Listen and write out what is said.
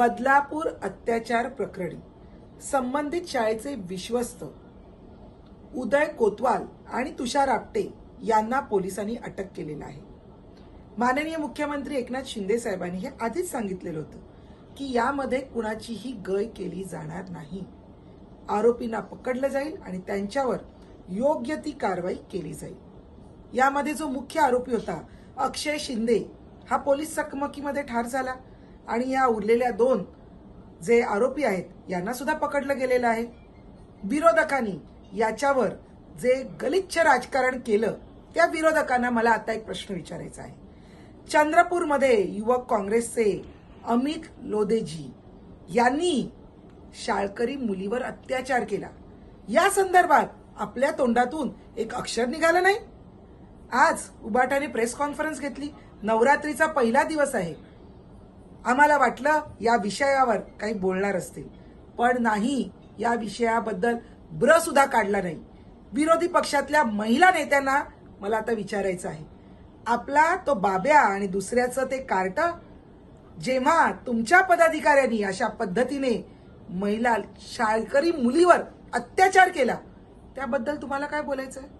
बदलापूर अत्याचार प्रकरणी संबंधित शाळेचे विश्वस्त उदय कोतवाल आणि तुषार आपटे यांना पोलिसांनी अटक केलेलं आहे. माननीय मुख्यमंत्री एकनाथ शिंदे साहेबांनी हे आधीच सांगितलेलं होतं की यामध्ये कुणाचीही गय केली जाणार नाही. आरोपींना पकडलं जाईल आणि त्यांच्यावर योग्य ती कारवाई केली जाईल. यामध्ये जो मुख्य आरोपी होता अक्षय शिंदे हा पोलीस चकमकीमध्ये ठार झाला. आणि या उरलेल्या दोन जे आरोपी आहेत यांना सुद्धा पकडलं गेलेलं आहे. विरोधकांनी याच्यावर जे गलिच्छ राजकारण केलं त्या विरोधकांना मला आता एक प्रश्न विचारायचा आहे. चंद्रपूरमध्ये युवक काँग्रेसचे अमित लोदेजी यांनी शाळकरी मुलीवर अत्याचार केला. या संदर्भात आपल्या तोंडातून एक अक्षर निघालं नाही. आज उबाटाने प्रेस कॉन्फरन्स घेतली. नवरात्रीचा पहिला दिवस आहे. आम्हाला वाटलं या विषयावर काही बोलणार असतील. पण नाही या विषयाबद्दल ब्र सुद्धा काढला नाही. विरोधी पक्षातल्या महिला नेत्यांना मला आता विचारायचं आहे. आपला तो बाब्या आणि दुसऱ्याचं ते कार्ट जेव्हा तुमच्या पदाधिकाऱ्यांनी अशा पद्धतीने महिला शाळकरी मुलीवर अत्याचार केला त्याबद्दल तुम्हाला काय बोलायचं आहे